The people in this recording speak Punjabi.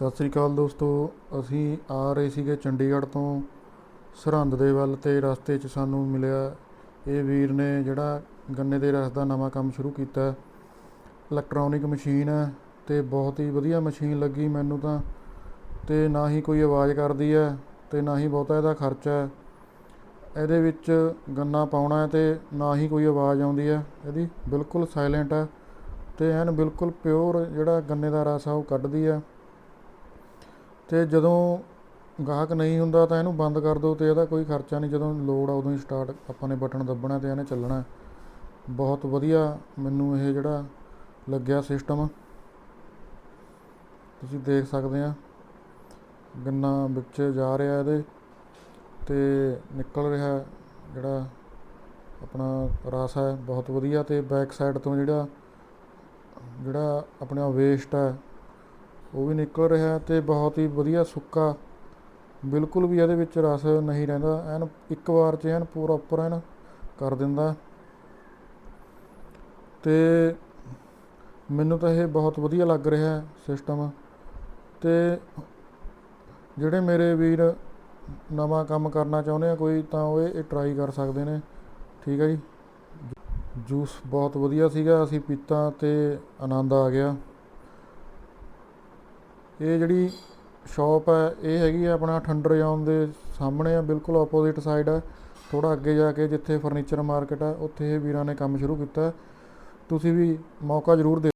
ਸਤਿ ਸ੍ਰੀ ਅਕਾਲ ਦੋਸਤੋ, ਅਸੀਂ ਆ ਰਹੇ ਸੀਗੇ ਚੰਡੀਗੜ੍ਹ ਤੋਂ ਸਰਹੰਦ ਦੇ ਵੱਲ ਤੇ ਰਸਤੇ 'ਚ ਸਾਨੂੰ ਮਿਲਿਆ ਇਹ ਵੀਰ ਨੇ ਜਿਹੜਾ ਗੰਨੇ ਦੇ ਰਸ ਦਾ ਨਵਾਂ ਕੰਮ ਸ਼ੁਰੂ ਕੀਤਾ। ਇਲੈਕਟ੍ਰੋਨਿਕ ਮਸ਼ੀਨ ਹੈ ਤੇ ਬਹੁਤ ਹੀ ਵਧੀਆ ਮਸ਼ੀਨ ਲੱਗੀ ਮੈਨੂੰ ਤਾਂ ਤੇ ਨਾ ਹੀ ਕੋਈ ਆਵਾਜ਼ ਕਰਦੀ ਹੈ ਤੇ ਨਾ ਹੀ ਬਹੁਤਾ ਇਹਦਾ ਖਰਚਾ ਹੈ। ਇਹਦੇ ਵਿੱਚ ਗੰਨਾ ਪਾਉਣਾ ਹੈ ਤੇ ਨਾ ਹੀ ਕੋਈ ਆਵਾਜ਼ ਆਉਂਦੀ ਹੈ। ਇਹਦੀ ਬਿਲਕੁਲ ਸਾਇਲੈਂਟ ਹੈ ਤੇ ਐਨ ਬਿਲਕੁਲ ਪਿਓਰ ਜਿਹੜਾ ਗੰਨੇ ਦਾ ਰਸ ਆ ਉਹ ਕੱਢਦੀ ਹੈ। ਅਤੇ ਜਦੋਂ ਗਾਹਕ ਨਹੀਂ ਹੁੰਦਾ ਤਾਂ ਇਹਨੂੰ ਬੰਦ ਕਰ ਦਿਉ ਅਤੇ ਇਹਦਾ ਕੋਈ ਖਰਚਾ ਨਹੀਂ। ਜਦੋਂ ਲੋੜ ਆ ਉਦੋਂ ਹੀ ਸਟਾਰਟ ਆਪਾਂ ਨੇ ਬਟਨ ਦੱਬਣਾ ਅਤੇ ਇਹਨੇ ਚੱਲਣਾ। ਬਹੁਤ ਵਧੀਆ ਮੈਨੂੰ ਇਹ ਜਿਹੜਾ ਲੱਗਿਆ ਸਿਸਟਮ ਤੁਸੀਂ ਦੇਖ ਸਕਦੇ ਆ, ਗੰਨਾ ਵਿੱਚ ਜਾ ਰਿਹਾ ਇਹਦੇ ਤੇ ਨਿਕਲ ਰਿਹਾ ਜਿਹੜਾ ਆਪਣਾ ਰਸ ਹੈ, ਬਹੁਤ ਵਧੀਆ। ਤੇ ਬੈਕ ਸਾਈਡ ਤੋਂ ਜਿਹੜਾ ਜਿਹੜਾ ਆਪਣਾ ਵੇਸਟ ਹੈ ਉਹ ਵੀ ਨਿਕਲ ਰਿਹਾ ਤੇ ਬਹੁਤ ਹੀ ਵਧੀਆ ਸੁੱਕਾ, ਬਿਲਕੁਲ ਵੀ ਇਹਦੇ ਵਿੱਚ ਰਸ ਨਹੀਂ ਰਹਿੰਦਾ। ਐਨ ਇੱਕ ਵਾਰ 'ਚ ਐਨ ਪੂਰਾ ਉੱਪਰ ਐਨ ਕਰ ਦਿੰਦਾ। ਤੇ ਮੈਨੂੰ ਤਾਂ ਇਹ ਬਹੁਤ ਵਧੀਆ ਲੱਗ ਰਿਹਾ ਸਿਸਟਮ ਤੇ ਜਿਹੜੇ ਮੇਰੇ ਵੀਰ ਨਵਾਂ ਕੰਮ ਕਰਨਾ ਚਾਹੁੰਦੇ ਆ ਕੋਈ, ਤਾਂ ਉਹ ਇਹ ਟਰਾਈ ਕਰ ਸਕਦੇ ਨੇ। ਠੀਕ ਹੈ ਜੀ। ਜੂਸ ਬਹੁਤ ਵਧੀਆ ਸੀਗਾ, ਅਸੀਂ ਪੀਤਾ ਤੇ ਆਨੰਦ ਆ ਗਿਆ। ਇਹ ਜਿਹੜੀ ਸ਼ਾਪ ਹੈ, ਇਹ ਹੈਗੀ ਆ ਆਪਣਾ ਠੰਡਰ ਜੌਨ ਦੇ ਸਾਹਮਣੇ ਆ, ਬਿਲਕੁਲ ਆਪੋਜ਼ਿਟ ਸਾਈਡ ਹੈ ਥੋੜਾ ਅੱਗੇ ਜਾ ਕੇ ਜਿੱਥੇ ਫਰਨੀਚਰ ਮਾਰਕੀਟ ਆ, ਉੱਥੇ ਇਹ ਵੀਰਾਂ ਨੇ ਕੰਮ ਸ਼ੁਰੂ ਕੀਤਾ। ਤੁਸੀਂ ਵੀ ਮੌਕਾ ਜ਼ਰੂਰ ਦੇ